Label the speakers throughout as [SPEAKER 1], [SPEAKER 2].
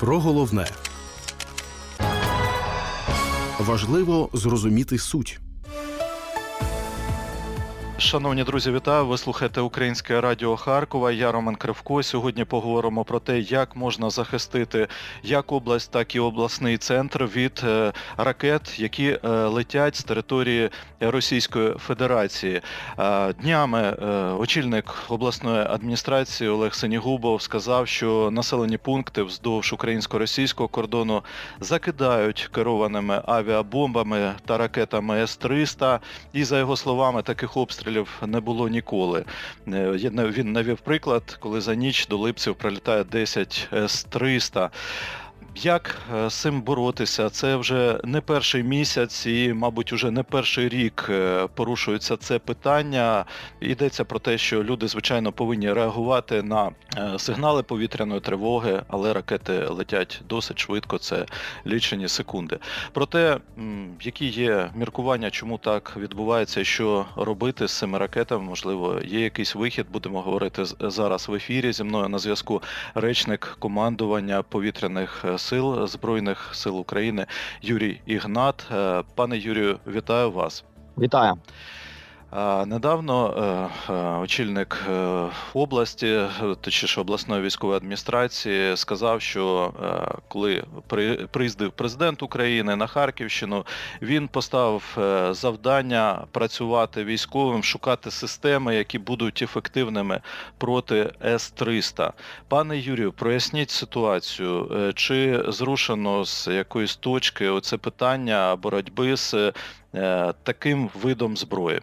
[SPEAKER 1] Про головне важливо зрозуміти суть.
[SPEAKER 2] Шановні друзі, вітаю! Ви слухаєте Українське Радіо Харкова. Я Роман Кривко. Сьогодні поговоримо про те, як можна захистити як область, так і обласний центр від е, ракет, які е, летять з території Російської Федерації. Е, Днями очільник обласної адміністрації Олег Сенігубов сказав, що населені пункти вздовж українсько-російського кордону закидають керованими авіабомбами та ракетами С-300. І за його словами, таких обстрілів не було ніколи. Е, Він навів приклад, коли за ніч до Липців прилітає 10 С-300. Як е, з цим боротися? Це вже не перший місяць і, мабуть, уже не перший рік е, порушується це питання. Йдеться про те, що люди, звичайно, повинні реагувати на е, сигнали повітряної тривоги, але ракети летять досить швидко, це лічені секунди. Проте, які є міркування, чому так відбувається, що робити з цими ракетами? Можливо, є якийсь вихід. Будемо говорити зараз в ефірі. Зі мною на зв'язку речник командування повітряних сил збройних сил України Юрій Ігнат. Е, Пане Юрію, вітаю вас.
[SPEAKER 3] Вітаю.
[SPEAKER 2] Недавно е, е, очільник е, області, точніше обласної військової адміністрації, сказав, що коли приїздив президент України на Харківщину, він поставив завдання працювати військовим, шукати системи, які будуть ефективними проти С-300. Пане Юрію, проясніть ситуацію, чи зрушено з якоїсь точки оце питання боротьби з таким видом зброї?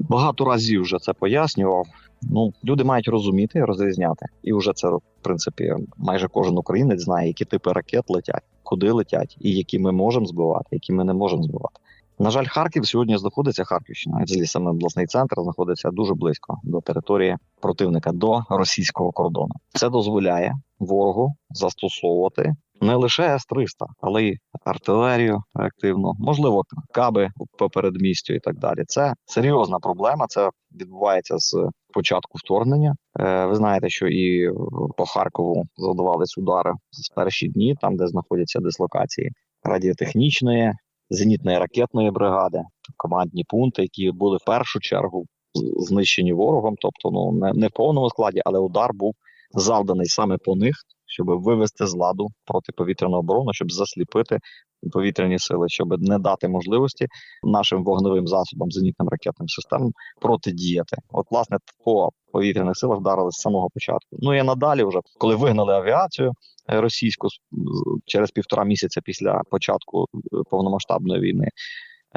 [SPEAKER 3] Багато разів вже це пояснював. Ну, люди мають розуміти, розрізняти. І вже це, в принципі, майже кожен українець знає, які типи ракет летять, куди летять, і які ми можемо збивати, які ми не можемо збивати. На жаль, Харків сьогодні знаходиться Харківщина, взагалі саме обласний центр знаходиться дуже близько до території противника, до російського кордону. Це дозволяє ворогу застосовувати не лише С-300, але й артилерію активно, можливо, каби по передмістю і так далі. Це серйозна проблема. Це відбувається з початку вторгнення. Е, Ви знаєте, що і по Харкову завдавались удари з перші дні, там де знаходяться дислокації радіотехнічної, зенітної ракетної бригади, командні пункти, які були в першу чергу знищені ворогом, тобто ну не, не в повному складі, але удар був завданий саме по них, щоб вивести з ладу протиповітряну оборону, щоб засліпити повітряні сили, щоб не дати можливості нашим вогневим засобам, зенітним ракетним системам протидіяти. От, власне, по повітряних силах вдарили з самого початку. Ну і надалі, вже коли вигнали авіацію російську через півтора місяця після початку е, повномасштабної війни,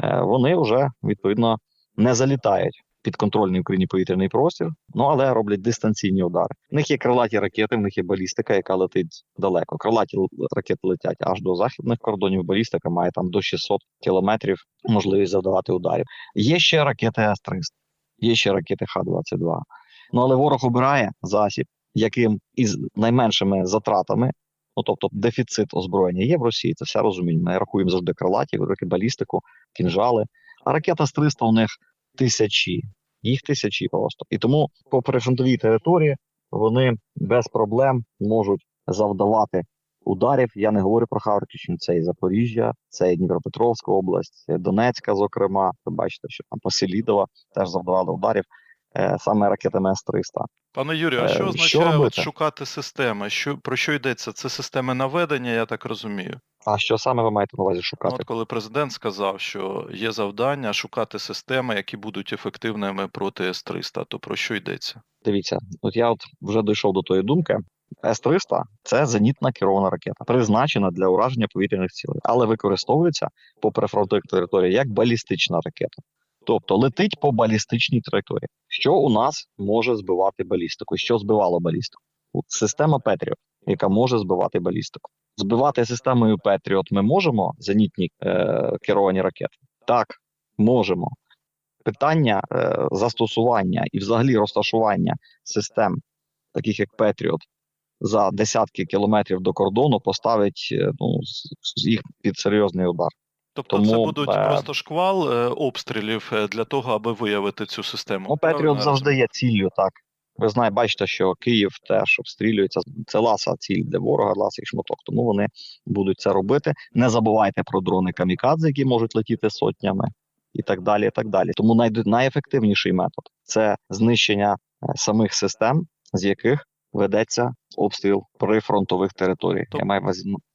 [SPEAKER 3] е, вони вже відповідно не залітають. Підконтрольний Україні повітряний простір, ну але роблять дистанційні удари. В них є крилаті ракети, в них є балістика, яка летить далеко. Крилаті ракети летять аж до західних кордонів. Балістика має там до 600 кілометрів можливість завдавати ударів. Є ще ракети С-300, є ще ракети Х-22. Ну але ворог обирає засіб, яким із найменшими затратами, ну тобто дефіцит озброєння є в Росії. Це все розуміємо. Ми рахуємо завжди крилаті, балістику, кінжали. А ракета С-300 у них тисячі, їх тисячі просто. І тому по прифронтовій території вони без проблем можуть завдавати ударів. Я не говорю про Харківщину, це і Запоріжжя, це і Дніпропетровська область, Донецька, зокрема. Ви бачите, що там Поселідова теж завдавали ударів саме ракетами С-300.
[SPEAKER 2] Пане Юрію, а
[SPEAKER 3] Е,
[SPEAKER 2] що
[SPEAKER 3] що
[SPEAKER 2] означає от шукати системи? Що про що йдеться? Це системи наведення, я так розумію.
[SPEAKER 3] А що саме ви маєте на увазі
[SPEAKER 2] Ну,
[SPEAKER 3] шукати?
[SPEAKER 2] От коли президент сказав, що є завдання шукати системи, які будуть ефективними проти С-300, то про що йдеться?
[SPEAKER 3] Дивіться, от я от вже дійшов до тої думки. С-300 – це зенітна керована ракета, призначена для ураження повітряних цілей, але використовується по прифронтових територіях як балістична ракета. Тобто летить по балістичній траєкторії. Що у нас може збивати балістику? Що збивало балістику? Система Петріот, яка може збивати балістику. Збивати системою Петріот ми можемо зенітні е, керовані ракети? Так, можемо. Питання е, застосування і взагалі розташування систем, таких як Петріот, за десятки кілометрів до кордону поставить е, ну, їх під серйозний удар.
[SPEAKER 2] Тобто це будуть
[SPEAKER 3] е,
[SPEAKER 2] просто шквал е, обстрілів е, для того, аби виявити цю систему.
[SPEAKER 3] Ну, Петріот завжди є ціллю, так. Ви знаєте, бачите, що Київ теж обстрілюється. Це ласа ціль для ворога, ласа і шматок. Тому вони будуть це робити. Не забувайте про дрони камікадзе, які можуть летіти сотнями, і так далі. І так далі. Тому най, найефективніший метод це знищення е, самих систем, з яких ведеться обстріл прифронтових територій. Я маю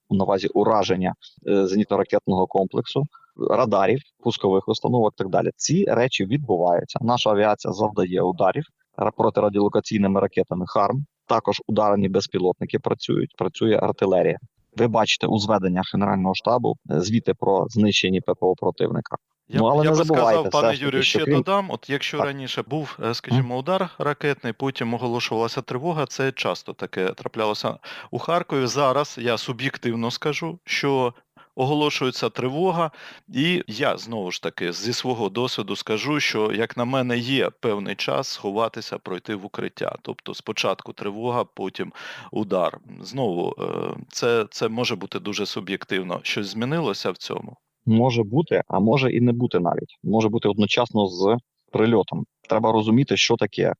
[SPEAKER 3] на увазі- ураження е, зенітно-ракетного комплексу, радарів, пускових установок. Так далі. Ці речі відбуваються. Наша авіація завдає ударів ра- протирадіолокаційними ракетами ХАРМ. Також ударені безпілотники працюють, працює артилерія. Ви бачите у зведеннях Генерального штабу звіти про знищені ППО противника.
[SPEAKER 2] Я,
[SPEAKER 3] Ну, але
[SPEAKER 2] я
[SPEAKER 3] не
[SPEAKER 2] би сказав,
[SPEAKER 3] все
[SPEAKER 2] пане Юрію, ще
[SPEAKER 3] крім-
[SPEAKER 2] додам. От якщо
[SPEAKER 3] Так.
[SPEAKER 2] раніше був, е, скажімо, удар ракетний, потім оголошувалася тривога, це часто таке траплялося у Харкові. Зараз я суб'єктивно скажу, що оголошується тривога, і я знову ж таки зі свого досвіду скажу, що як на мене є певний час сховатися, пройти в укриття. Тобто спочатку тривога, потім удар. Знову е, це, це може бути дуже суб'єктивно. Щось змінилося в цьому.
[SPEAKER 3] Може бути, а може і не бути навіть. Може бути одночасно з прильотом. Треба розуміти, що таке е,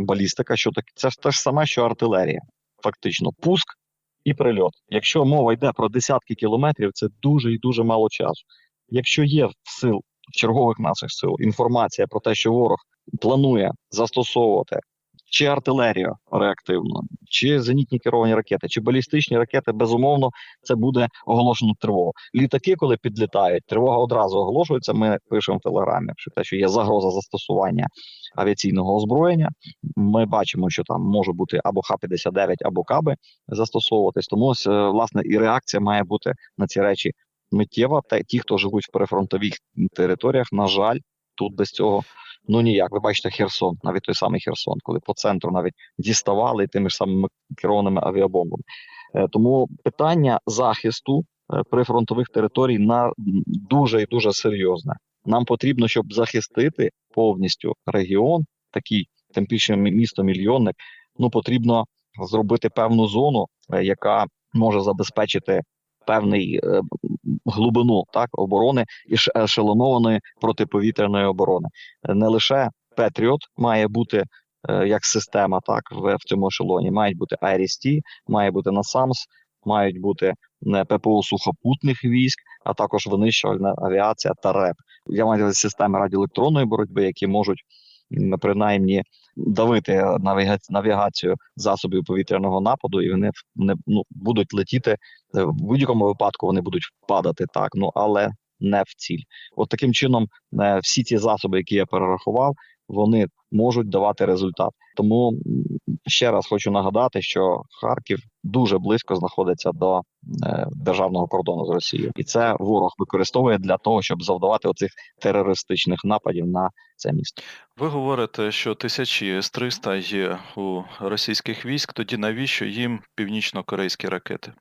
[SPEAKER 3] балістика, що таке. Це ж те ж саме, що артилерія. Фактично, пуск і прильот. Якщо мова йде про десятки кілометрів, це дуже і дуже мало часу. Якщо є в сил в чергових наших сил інформація про те, що ворог планує застосовувати чи артилерію реактивну, чи зенітні керовані ракети, чи балістичні ракети, безумовно, це буде оголошено тривогу. Літаки, коли підлітають, тривога одразу оголошується. Ми пишемо в телеграмі, що те, що є загроза застосування авіаційного озброєння. Ми бачимо, що там може бути або Х-59, або каби застосовуватись. Тому ось, е, власне і реакція має бути на ці речі миттєва. Та ті, хто живуть в прифронтових територіях, на жаль, тут без цього. Ну ніяк, ви бачите Херсон, навіть той самий Херсон, коли по центру навіть діставали тими ж самими керованими авіабомбами. Е, Тому питання захисту е, прифронтових територій на дуже і дуже серйозне. Нам потрібно, щоб захистити повністю регіон, такий тим більше мі- місто мільйонник. Ну потрібно зробити певну зону, е, яка може забезпечити певний е, глибину так оборони і ш- ешелонованої протиповітряної оборони. Не лише Петріот має бути е, як система, так в, в цьому ешелоні. Мають бути IRST, має бути НАСАМС, мають бути е, ППО сухопутних військ, а також винищувальна авіація та РЕП. Я маю системи радіоелектронної боротьби, які можуть принаймні давити навіга- навігацію засобів повітряного нападу, і вони не ну, будуть летіти е, в будь-якому випадку. Вони будуть падати так, ну але не в ціль. От таким чином, е, всі ці засоби, які я перерахував, вони можуть давати результат. Тому ще раз хочу нагадати, що Харків дуже близько знаходиться до е, державного кордону з Росією, і це ворог використовує для того, щоб завдавати оцих терористичних нападів на це місто.
[SPEAKER 2] Ви говорите, що тисячі С-300 є у російських військ, тоді навіщо їм північно-корейські ракети?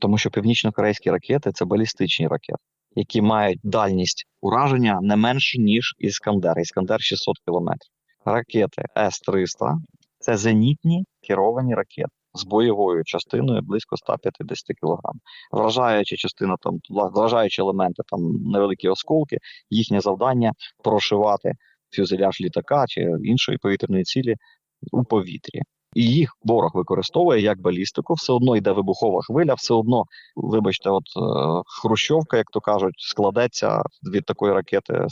[SPEAKER 3] Тому що північно-корейські ракети це балістичні ракети, які мають дальність ураження не менше ніж Іскандер. Іскандер 600 кілометрів. Ракети С-300 це зенітні керовані ракети з бойовою частиною близько 150 кг. Вражаюча частина там вражаючі елементи, там невеликі осколки. Їхнє завдання прошивати фюзеляж літака чи іншої повітряної цілі у повітрі. І їх ворог використовує як балістику, все одно йде вибухова хвиля, все одно, вибачте, от е, Хрущовка, як то кажуть, складеться від такої ракети 100%,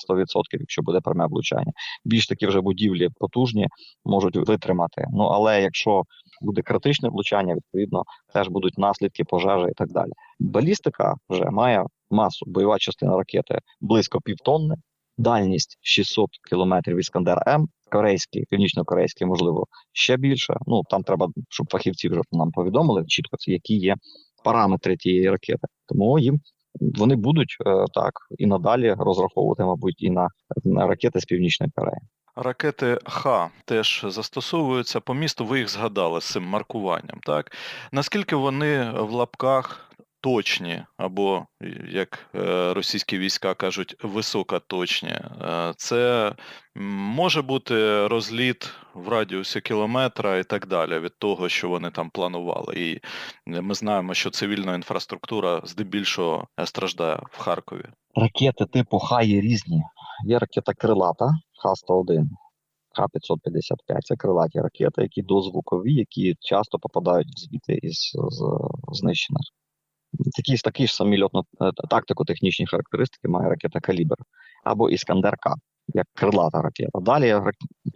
[SPEAKER 3] якщо буде пряме влучання. Більш такі вже будівлі потужні можуть витримати. Ну але якщо буде критичне влучання, відповідно теж будуть наслідки пожежі і так далі. Балістика вже має масу. Бойова частина ракети близько півтонни, дальність 600 кілометрів Іскандер М. Корейський, північно-корейський, можливо, ще більше. Ну там треба, щоб фахівці вже нам повідомили чітко, які є параметри тієї ракети. Тому їм вони будуть е, так і надалі розраховувати, мабуть, і на, на ракети з північної Кореї.
[SPEAKER 2] Ракети Х теж застосовуються по місту. Ви їх згадали з цим маркуванням. Так наскільки вони в лапках точні, або як е, російські війська кажуть, високоточні? Е, Це може бути розліт в радіусі кілометра і так далі від того, що вони там планували. І ми знаємо, що цивільна інфраструктура здебільшого е, страждає в Харкові.
[SPEAKER 3] Ракети типу Х є різні. Є ракета крилата Х-101. Х-555. Це крилаті ракети, які дозвукові, які часто попадають в звіти із з, знищених. Такі, ж- такі ж самі льотно е, тактико-технічні характеристики має ракета Калібр або Іскандер К, як крилата ракета. Далі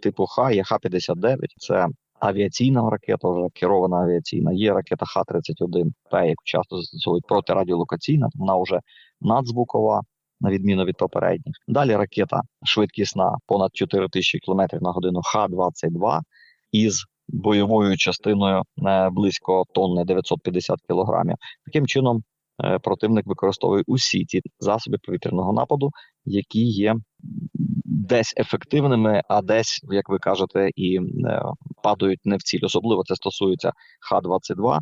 [SPEAKER 3] типу Х є Х-59, це авіаційна ракета, вже керована авіаційна. Є ракета Х-31П, яку часто застосовують протирадіолокаційна, вона вже надзвукова, на відміну від попередніх. Далі ракета швидкісна, понад 4 тисячі км на годину Х-22 із бойовою частиною е, близько тонни 950 кілограмів. Таким чином, е, противник використовує усі ці засоби повітряного нападу, які є десь ефективними, а десь, як ви кажете, і е, падають не в ціль. Особливо це стосується Х-22.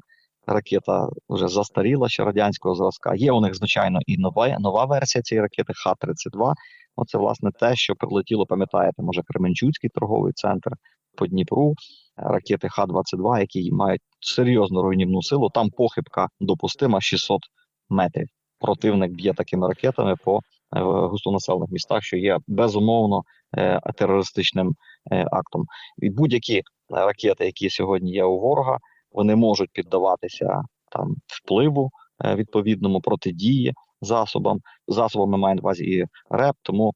[SPEAKER 3] Ракета вже застаріла ще радянського зразка. Є у них, звичайно, і нова, нова версія цієї ракети Х-32. Оце, власне, те, що прилетіло, пам'ятаєте, може, Кременчуцький торговий центр по Дніпру, ракети Х-22, які мають серйозну руйнівну силу. Там похибка допустима 600 метрів. Противник б'є такими ракетами по е, густонаселених містах, що є безумовно е, терористичним е, актом. І будь-які е, ракети, які сьогодні є у ворога, вони можуть піддаватися там впливу е, відповідному протидії засобам. Засобами має на увазі і РЕП, тому е,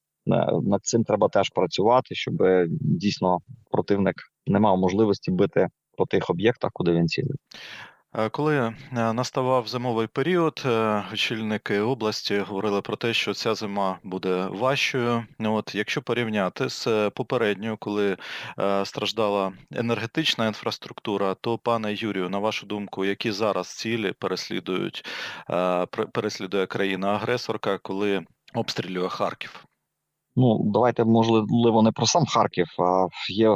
[SPEAKER 3] над цим треба теж працювати, щоб е, дійсно противник не мав можливості бити по тих об'єктах, куди він цілив.
[SPEAKER 2] Е, Коли е, наставав зимовий період, е, очільники області говорили про те, що ця зима буде важчою. Ну, От, якщо порівняти з е, попередньою, коли е, страждала енергетична інфраструктура, то пане Юрію, на вашу думку, які зараз цілі переслідують е, переслідує країна-агресорка, коли обстрілює Харків?
[SPEAKER 3] Ну, давайте, можливо, не про сам Харків, а є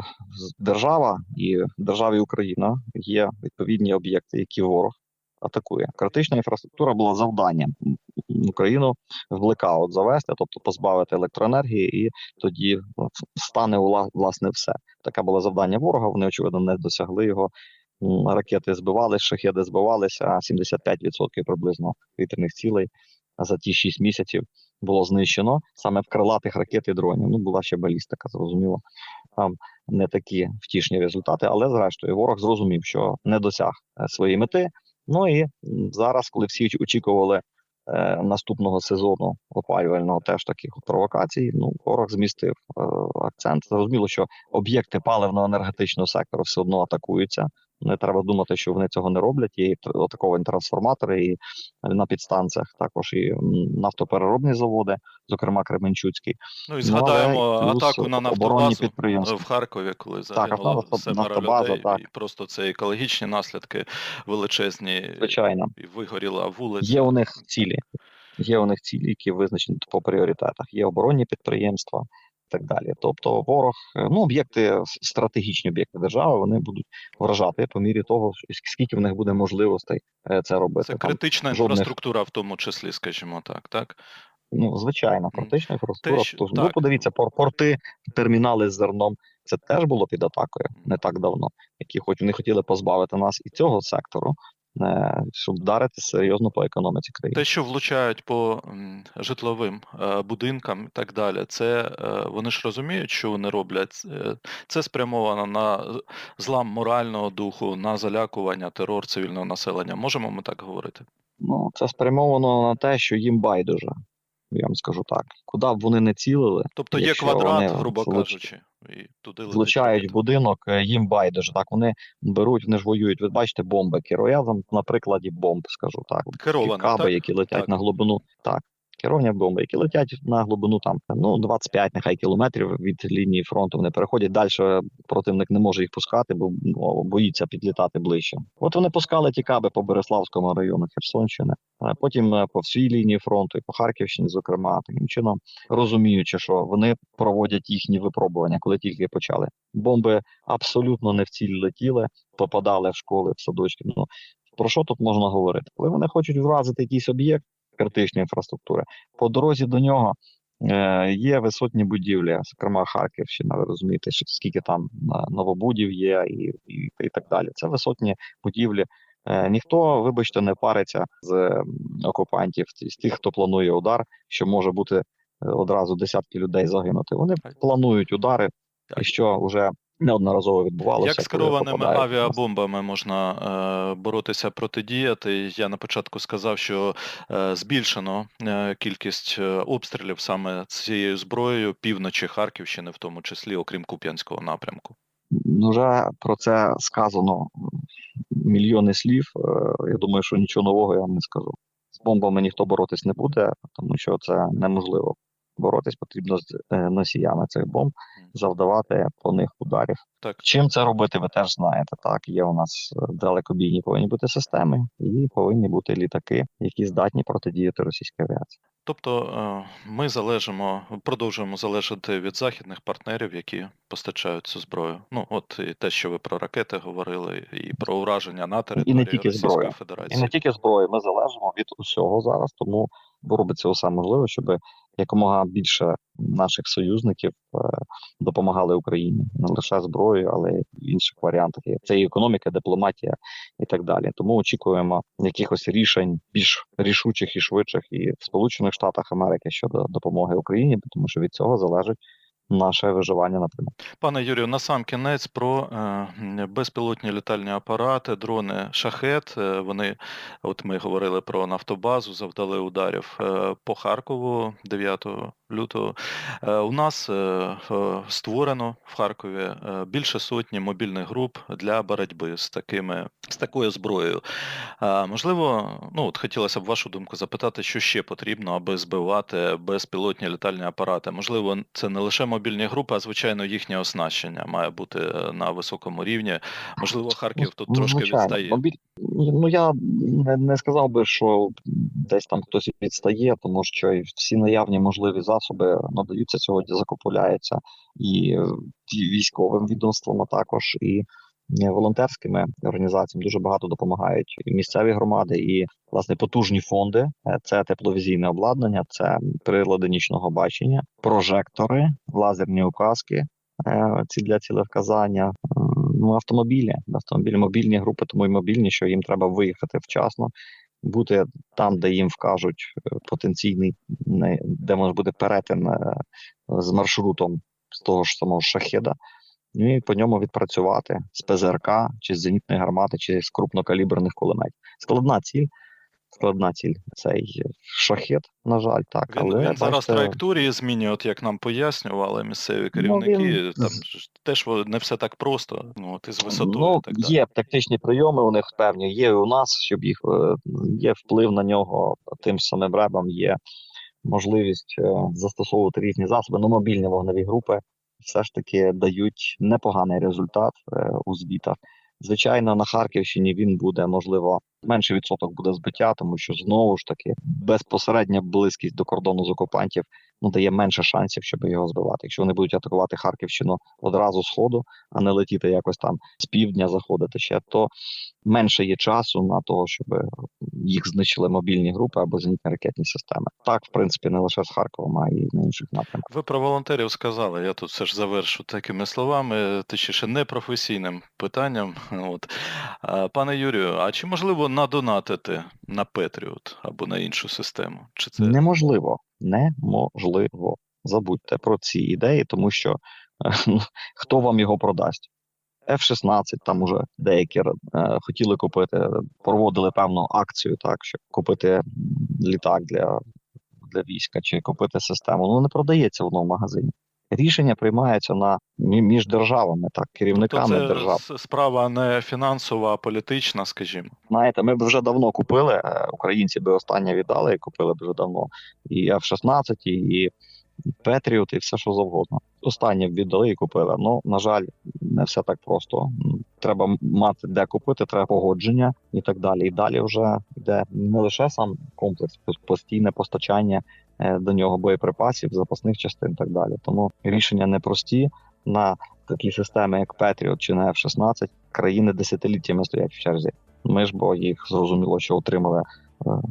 [SPEAKER 3] держава і державі Україна є відповідні об'єкти, які ворог атакує. Критична інфраструктура була завданням Україну в блекаут завести, тобто позбавити електроенергії, і тоді от, стане власне все. Таке було завдання ворога. Вони очевидно не досягли його. Ракети збивались, шахеди збивалися, а 75% приблизно вітряних цілей за ті 6 місяців було знищено саме в крилатих ракет і дронів. Ну була ще балістика, зрозуміло. Там не такі втішні результати, але зрештою ворог зрозумів, що не досяг е, своєї мети. Ну і зараз, коли всі очікували е, наступного сезону опалювального теж таких провокацій, ну ворог змістив е, акцент. Зрозуміло, що об'єкти паливно-енергетичного сектору все одно атакуються. Не треба думати, що вони цього не роблять. Є і тр- трансформатори, і на підстанціях також і нафтопереробні заводи, зокрема Кременчуцький.
[SPEAKER 2] Ну і
[SPEAKER 3] Ну, але
[SPEAKER 2] згадаємо
[SPEAKER 3] плюс
[SPEAKER 2] атаку на нафтобазу
[SPEAKER 3] підприємства.
[SPEAKER 2] в Харкові, коли
[SPEAKER 3] Так,
[SPEAKER 2] загинуло семеро
[SPEAKER 3] нафтобаза,
[SPEAKER 2] людей,
[SPEAKER 3] так.
[SPEAKER 2] і просто це екологічні наслідки величезні,
[SPEAKER 3] Звичайно,
[SPEAKER 2] і вигоріла вулиця.
[SPEAKER 3] є у них цілі. Є у них цілі, які визначені по пріоритетах. Є оборонні підприємства так далі. Тобто, ворог, е, ну об'єкти стратегічні об'єкти держави, вони будуть вражати по мірі того, скільки в них буде можливостей е, це робити.
[SPEAKER 2] Це
[SPEAKER 3] Там,
[SPEAKER 2] критична
[SPEAKER 3] жодних-
[SPEAKER 2] інфраструктура, в тому числі, скажімо так, так?
[SPEAKER 3] Ну, звичайно, критична інфраструктура. Тож, ну, подивіться, пор- порти, термінали з зерном. Це теж було під атакою не так давно, які хоч вони хотіли позбавити нас і цього сектору, щоб вдарити серйозно по економіці країни.
[SPEAKER 2] Те, що влучають по житловим е, будинкам і так далі, це е, вони ж розуміють, що вони роблять. Е, Це спрямовано на злам морального духу, на залякування, терор цивільного населення. Можемо ми так говорити?
[SPEAKER 3] Ну, це спрямовано на те, що їм байдуже. Я вам скажу так. Куди б вони не цілили,
[SPEAKER 2] Тобто є квадрат,
[SPEAKER 3] вони
[SPEAKER 2] грубо
[SPEAKER 3] влуч-
[SPEAKER 2] кажучи, і туди
[SPEAKER 3] влучають будинок, е, їм байдуже. Так вони беруть, вони ж воюють. Ви бачите бомби керо. Я вам на прикладі бомб скажу так.
[SPEAKER 2] Керовані,
[SPEAKER 3] каби,
[SPEAKER 2] так?
[SPEAKER 3] які летять
[SPEAKER 2] Так.
[SPEAKER 3] на глибину. Так, керовані бомби, які летять на глибину там ну 25 нехай кілометрів від лінії фронту. Вони переходять далі. Противник не може їх пускати, бо ну, боїться підлітати ближче. От вони пускали ті каби по Береславському району Херсонщини, а потім е, по всій лінії фронту і по Харківщині, зокрема, таким чином розуміючи, що вони проводять їхні випробування, коли тільки почали. Бомби абсолютно не в ціль летіли, попадали в школи, в садочки. Ну про що тут можна говорити? Коли вони хочуть вразити якийсь об'єкт критичної інфраструктури, по дорозі до нього е, є висотні будівлі, зокрема Харківщина. Ви розумієте, що скільки там е, новобудів є, і, і, і так далі. Це висотні будівлі. Е, ніхто, вибачте, не париться з окупантів, з тих, хто планує удар, що може бути одразу десятки людей загинути. Вони планують удари і що вже неодноразово відбувалося.
[SPEAKER 2] Як з керованими авіабомбами можна е, боротися протидіяти? Я на початку сказав, що е, збільшено е, кількість е, обстрілів саме цією зброєю півночі Харківщини, в тому числі, окрім Куп'янського напрямку.
[SPEAKER 3] Ну, Вже про це сказано мільйони слів. Е, Я думаю, що нічого нового я вам не скажу. З бомбами ніхто боротись не буде, тому що це неможливо. Боротись потрібно з е, носіями цих бомб, завдавати по них ударів.
[SPEAKER 2] Так.
[SPEAKER 3] Чим це робити, ви теж знаєте. Так, є у нас е, далекобійні повинні бути системи, і повинні бути літаки, які здатні протидіяти російській авіації.
[SPEAKER 2] Тобто е, ми залежимо, продовжуємо залежати від західних партнерів, які постачають цю зброю. Ну от і те, що ви про ракети говорили, і про ураження на території
[SPEAKER 3] тільки
[SPEAKER 2] Російської
[SPEAKER 3] зброя.
[SPEAKER 2] Федерації.
[SPEAKER 3] І не тільки зброї, ми залежимо від усього зараз, тому робиться усе можливе, щоб якомога більше наших союзників е, допомагали Україні не лише зброєю, але й в інших варіантах. Це і економіка, дипломатія і так далі. Тому очікуємо якихось рішень більш рішучих і швидших і в Сполучених Штатах Америки щодо допомоги Україні, тому що від цього залежить наше виживання напряму.
[SPEAKER 2] Пане Юрію, на сам кінець про е, безпілотні літальні апарати, дрони шахет. Е, вони, от ми говорили про нафтобазу, завдали ударів е, по Харкову 9 лютого. У нас створено в Харкові більше сотні мобільних груп для боротьби з такими з такою зброєю. Можливо, ну от хотілося б вашу думку запитати, що ще потрібно, аби збивати безпілотні літальні апарати. Можливо, це не лише мобільні групи, а звичайно їхнє оснащення має бути е, на високому рівні. Можливо, Харків тут
[SPEAKER 3] Ну,
[SPEAKER 2] трошки
[SPEAKER 3] звичайно.
[SPEAKER 2] відстає.
[SPEAKER 3] Мобіль... Ну я не, не сказав би, що десь там хтось відстає, тому що всі наявні можливі засоби надаються сьогодні, закупуляються і е, військовим відомствам, а також і волонтерськими організаціями дуже багато допомагають і місцеві громади, і власне потужні фонди. Е, Це тепловізійне обладнання, це прилади нічного бачення, прожектори, лазерні указки. е, Ці для цілевказання, е, ну, автомобілі, автомобілі, мобільні групи, тому й мобільні, що їм треба виїхати вчасно, бути там, де їм вкажуть е, потенційний, де може бути перетин е, з маршрутом з того ж самого шахеда, ну і по ньому відпрацювати з ПЗРК, чи з зенітної гармати, чи з крупнокаліберних кулеметів. Складна ціль. Складна ціль цей шахет, на жаль, так.
[SPEAKER 2] Він,
[SPEAKER 3] але
[SPEAKER 2] він зараз
[SPEAKER 3] бачите,
[SPEAKER 2] траєкторії змінює, от як нам пояснювали місцеві керівники.
[SPEAKER 3] Ну, він
[SPEAKER 2] Там теж не все так просто. Ну от із висотою.
[SPEAKER 3] Ну,
[SPEAKER 2] так
[SPEAKER 3] є тактичні прийоми у них певні, є у нас, щоб їх е, є вплив на нього тим самим ребам, є можливість е, застосовувати різні засоби. Ну, мобільні вогневі групи все ж таки дають непоганий результат е, у звітах. Звичайно, на Харківщині він буде можливо менший відсоток буде збиття, тому що знову ж таки безпосередня близькість до кордону з окупантів ну дає менше шансів, щоб його збивати. Якщо вони будуть атакувати Харківщину одразу з ходу, а не летіти якось там з півдня, заходити ще, то менше є часу на того, щоб їх знищили мобільні групи або зенітні ракетні системи. Так, в принципі, не лише з Харковом, а й на інших напрямках.
[SPEAKER 2] Ви про волонтерів сказали. Я тут все ж завершу такими словами, точніше, непрофесійним питанням. От. Пане Юрію, а чи можливо надонатити на Петріот або на іншу систему? Чи це
[SPEAKER 3] Неможливо, неможливо. Забудьте про ці ідеї, тому що е, хто вам його продасть? F-16, там уже деякі е, хотіли купити, проводили певну акцію, так, щоб купити літак для, для війська чи купити систему. Ну не продається воно в магазині. Рішення приймаються на між державами, так, керівниками
[SPEAKER 2] тобто це
[SPEAKER 3] держав.
[SPEAKER 2] справа не фінансова, а політична, скажімо.
[SPEAKER 3] Знаєте, ми б вже давно купили. е, Українці би останнє віддали і купили б вже давно. І F-16, і, Петріот, і все що завгодно. Останнє б віддали і купили. Ну, на жаль, не все так просто. Треба мати де купити, треба погодження і так далі. І далі вже йде не лише сам комплекс, постійне постачання до нього боєприпасів, запасних частин і так далі. Тому рішення непрості на такі системи, як Петріот чи на F-16, країни десятиліттями стоять в черзі. Ми ж бо їх зрозуміло, що отримали е,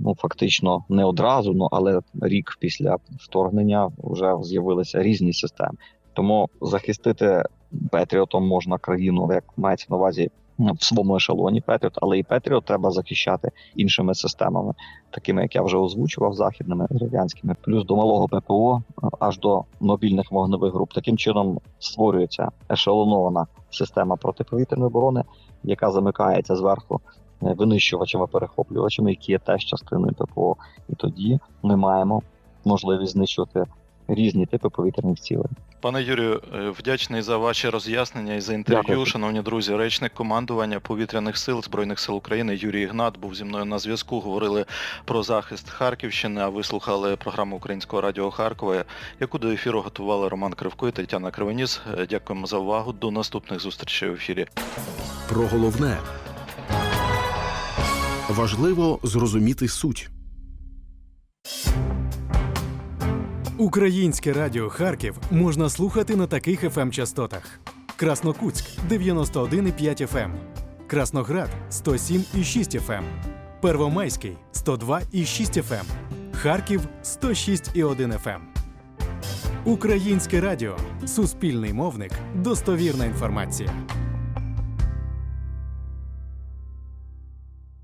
[SPEAKER 3] ну фактично не одразу, ну але рік після вторгнення вже з'явилися різні системи. Тому захистити Петріотом можна країну, як мається на увазі в своєму ешелоні Петріот, але і Петріот треба захищати іншими системами, такими як я вже озвучував, західними радянськими, плюс до малого ППО аж до мобільних вогневих груп. Таким чином створюється ешелонована система протиповітряної оборони, яка замикається зверху е, винищувачами, перехоплювачами, які є теж частиною ППО. І тоді ми маємо можливість знищувати різні типи повітряних цілей.
[SPEAKER 2] Пане Юрію, е, вдячний за ваші роз'яснення і за інтерв'ю.
[SPEAKER 3] Дякую.
[SPEAKER 2] Шановні друзі, речник командування повітряних сил збройних сил України Юрій Ігнат був зі мною на зв'язку. Говорили про захист Харківщини. А ви слухали програму Українського радіо Харкова, яку до ефіру готували Роман Кривко і Тетяна Кривоніс. Е, Дякуємо за увагу. До наступних зустрічей в ефірі.
[SPEAKER 1] Про головне важливо зрозуміти суть.
[SPEAKER 4] Українське радіо Харків можна слухати на таких fm частотах: Краснокутськ 91,5 FM, Красноград 107,6 FM, Первомайський 102,6 FM, Харків 106,1 FM. Українське радіо Суспільний мовник. Достовірна інформація.